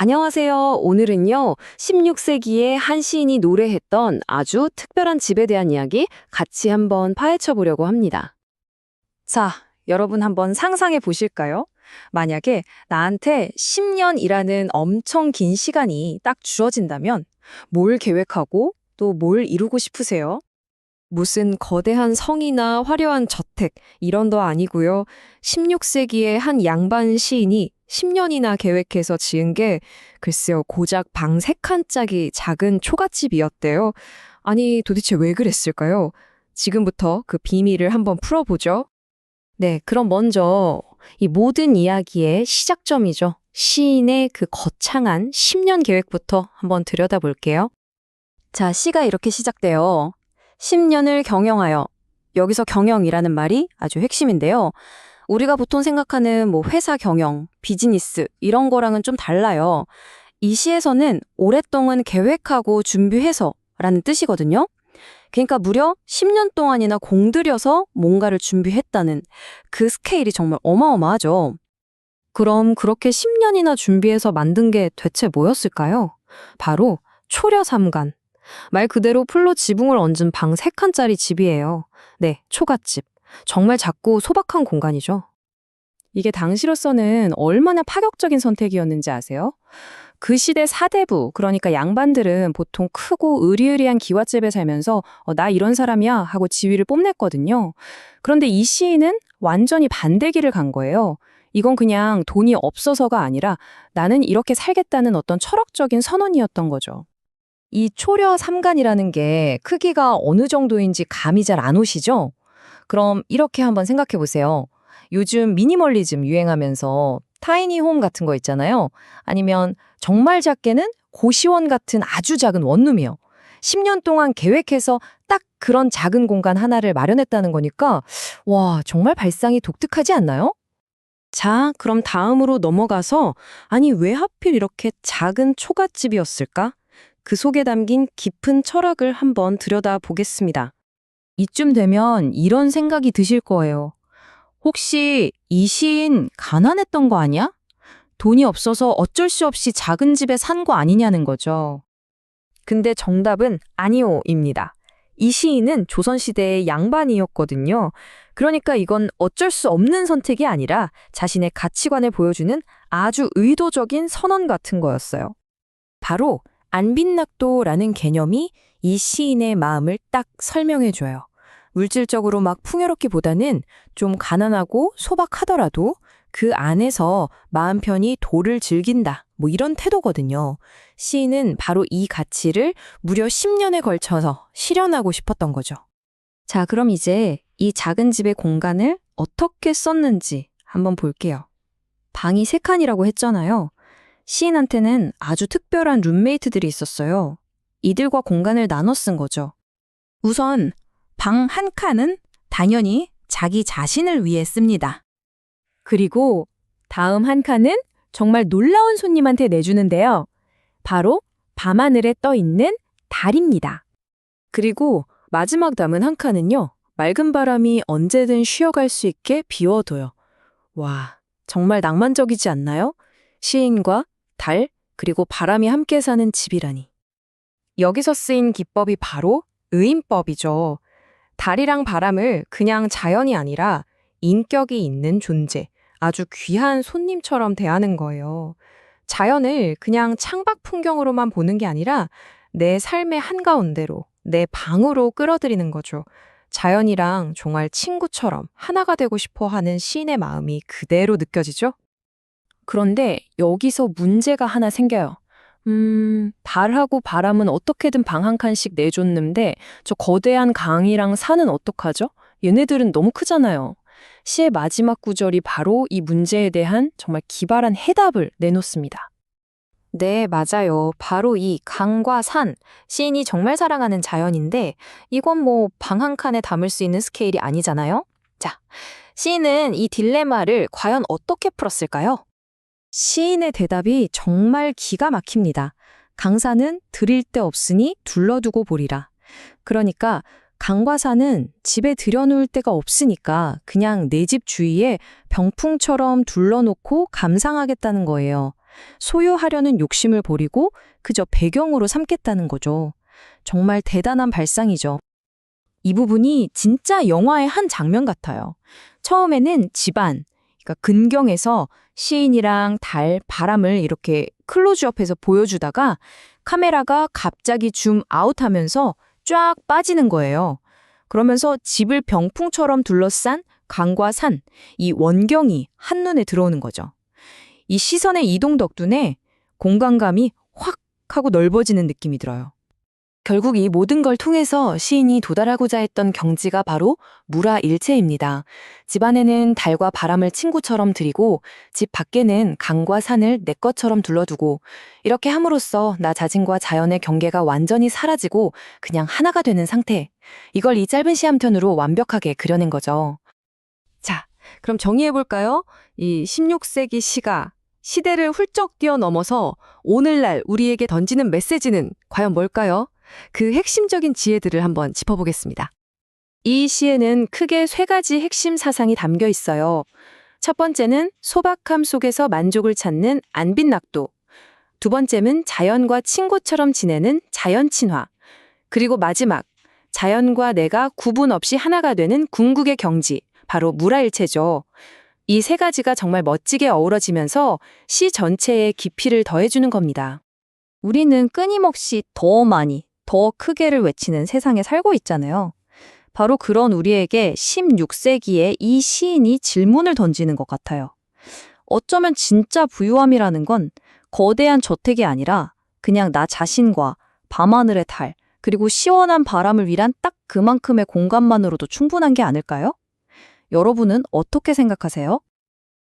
안녕하세요. 오늘은요, 16세기에 한 시인이 노래했던 아주 특별한 집에 대한 이야기 같이 한번 파헤쳐 보려고 합니다. 자, 여러분 한번 상상해 보실까요? 만약에 나한테 10년이라는 엄청 긴 시간이 딱 주어진다면 뭘 계획하고 또 뭘 이루고 싶으세요? 무슨 거대한 성이나 화려한 저택 이런 도 아니고요. 16세기의 한 양반 시인이 10년이나 계획해서 지은 게 글쎄요 고작 방 세 칸짜리 작은 초가집이었대요. 아니 도대체 왜 그랬을까요? 지금부터 그 비밀을 한번 풀어보죠. 네, 그럼 먼저 이 모든 이야기의 시작점이죠. 시인의 그 거창한 10년 계획부터 한번 들여다볼게요. 자, 시가 이렇게 시작돼요. 10년을 경영하여. 여기서 경영이라는 말이 아주 핵심인데요. 우리가 보통 생각하는 뭐 회사 경영, 비즈니스 이런 거랑은 좀 달라요. 이 시에서는 오랫동안 계획하고 준비해서 라는 뜻이거든요. 그러니까 무려 10년 동안이나 공들여서 뭔가를 준비했다는 그 스케일이 정말 어마어마하죠. 그럼 그렇게 10년이나 준비해서 만든 게 대체 뭐였을까요? 바로 초려삼간. 말 그대로 풀로 지붕을 얹은 방 3칸짜리 집이에요. 네, 초가집. 정말 작고 소박한 공간이죠. 이게 당시로서는 얼마나 파격적인 선택이었는지 아세요? 그 시대 사대부, 그러니까 양반들은 보통 크고 으리으리한 기와집에 살면서 어, 나 이런 사람이야 하고 지위를 뽐냈거든요. 그런데 이 시인은 완전히 반대길을 간 거예요. 이건 그냥 돈이 없어서가 아니라 나는 이렇게 살겠다는 어떤 철학적인 선언이었던 거죠. 이 초려 삼간이라는 게 크기가 어느 정도인지 감이 잘 안 오시죠? 그럼 이렇게 한번 생각해 보세요. 요즘 미니멀리즘 유행하면서 타이니 홈 같은 거 있잖아요. 아니면 정말 작게는 고시원 같은 아주 작은 원룸이요. 10년 동안 계획해서 딱 그런 작은 공간 하나를 마련했다는 거니까 와, 정말 발상이 독특하지 않나요? 자, 그럼 다음으로 넘어가서 아니 왜 하필 이렇게 작은 초가집이었을까? 그 속에 담긴 깊은 철학을 한번 들여다 보겠습니다. 이쯤 되면 이런 생각이 드실 거예요. 혹시 이 시인 가난했던 거 아니야? 돈이 없어서 어쩔 수 없이 작은 집에 산 거 아니냐는 거죠. 근데 정답은 아니오입니다. 이 시인은 조선시대의 양반이었거든요. 그러니까 이건 어쩔 수 없는 선택이 아니라 자신의 가치관을 보여주는 아주 의도적인 선언 같은 거였어요. 바로 안빈낙도라는 개념이 이 시인의 마음을 딱 설명해줘요. 물질적으로 막 풍요롭기보다는 좀 가난하고 소박하더라도 그 안에서 마음 편히 도를 즐긴다. 뭐 이런 태도거든요. 시인은 바로 이 가치를 무려 10년에 걸쳐서 실현하고 싶었던 거죠. 자, 그럼 이제 이 작은 집의 공간을 어떻게 썼는지 한번 볼게요. 방이 세 칸이라고 했잖아요. 시인한테는 아주 특별한 룸메이트들이 있었어요. 이들과 공간을 나눠 쓴 거죠. 우선 방 한 칸은 당연히 자기 자신을 위해 씁니다. 그리고 다음 한 칸은 정말 놀라운 손님한테 내주는데요. 바로 밤하늘에 떠 있는 달입니다. 그리고 마지막 남은 한 칸은요. 맑은 바람이 언제든 쉬어갈 수 있게 비워둬요. 와, 정말 낭만적이지 않나요? 시인과 달, 그리고 바람이 함께 사는 집이라니. 여기서 쓰인 기법이 바로 의인법이죠. 달이랑 바람을 그냥 자연이 아니라 인격이 있는 존재, 아주 귀한 손님처럼 대하는 거예요. 자연을 그냥 창밖 풍경으로만 보는 게 아니라 내 삶의 한가운데로, 내 방으로 끌어들이는 거죠. 자연이랑 정말 친구처럼 하나가 되고 싶어 하는 시인의 마음이 그대로 느껴지죠? 그런데 여기서 문제가 하나 생겨요. 음, 달하고 바람은 어떻게든 방 한 칸씩 내줬는데 저 거대한 강이랑 산은 어떡하죠? 얘네들은 너무 크잖아요. 시의 마지막 구절이 바로 이 문제에 대한 정말 기발한 해답을 내놓습니다. 네, 맞아요. 바로 이 강과 산. 시인이 정말 사랑하는 자연인데 이건 뭐 방 한 칸에 담을 수 있는 스케일이 아니잖아요. 자, 시인은 이 딜레마를 과연 어떻게 풀었을까요? 시인의 대답이 정말 기가 막힙니다. 강산은 드릴 데 없으니 둘러두고 보리라. 그러니까 강과 산은 집에 들여놓을 데가 없으니까 그냥 내 집 주위에 병풍처럼 둘러놓고 감상하겠다는 거예요. 소유하려는 욕심을 버리고 그저 배경으로 삼겠다는 거죠. 정말 대단한 발상이죠. 이 부분이 진짜 영화의 한 장면 같아요. 처음에는 집안, 그러니까 근경에서 시인이랑 달, 바람을 이렇게 클로즈업해서 보여주다가 카메라가 갑자기 줌 아웃하면서 쫙 빠지는 거예요. 그러면서 집을 병풍처럼 둘러싼 강과 산, 이 원경이 한눈에 들어오는 거죠. 이 시선의 이동 덕분에 공간감이 확 하고 넓어지는 느낌이 들어요. 결국 이 모든 걸 통해서 시인이 도달하고자 했던 경지가 바로 무라 일체입니다. 집 안에는 달과 바람을 친구처럼 들이고 집 밖에는 강과 산을 내 것처럼 둘러두고 이렇게 함으로써 나 자신과 자연의 경계가 완전히 사라지고 그냥 하나가 되는 상태. 이걸 이 짧은 시 한 편으로 완벽하게 그려낸 거죠. 자, 그럼 정의해 볼까요? 이 16세기 시가 시대를 훌쩍 뛰어넘어서 오늘날 우리에게 던지는 메시지는 과연 뭘까요? 그 핵심적인 지혜들을 한번 짚어보겠습니다. 이 시에는 크게 세 가지 핵심 사상이 담겨 있어요. 첫 번째는 소박함 속에서 만족을 찾는 안빈낙도. 두 번째는 자연과 친구처럼 지내는 자연친화. 그리고 마지막, 자연과 내가 구분 없이 하나가 되는 궁극의 경지. 바로 무라일체죠. 이 세 가지가 정말 멋지게 어우러지면서 시 전체에 깊이를 더해주는 겁니다. 우리는 끊임없이 더 많이, 더 크게를 외치는 세상에 살고 있잖아요. 바로 그런 우리에게 16세기에 이 시인이 질문을 던지는 것 같아요. 어쩌면 진짜 부유함이라는 건 거대한 저택이 아니라 그냥 나 자신과 밤하늘의 달, 그리고 시원한 바람을 위한 딱 그만큼의 공간만으로도 충분한 게 아닐까요? 여러분은 어떻게 생각하세요?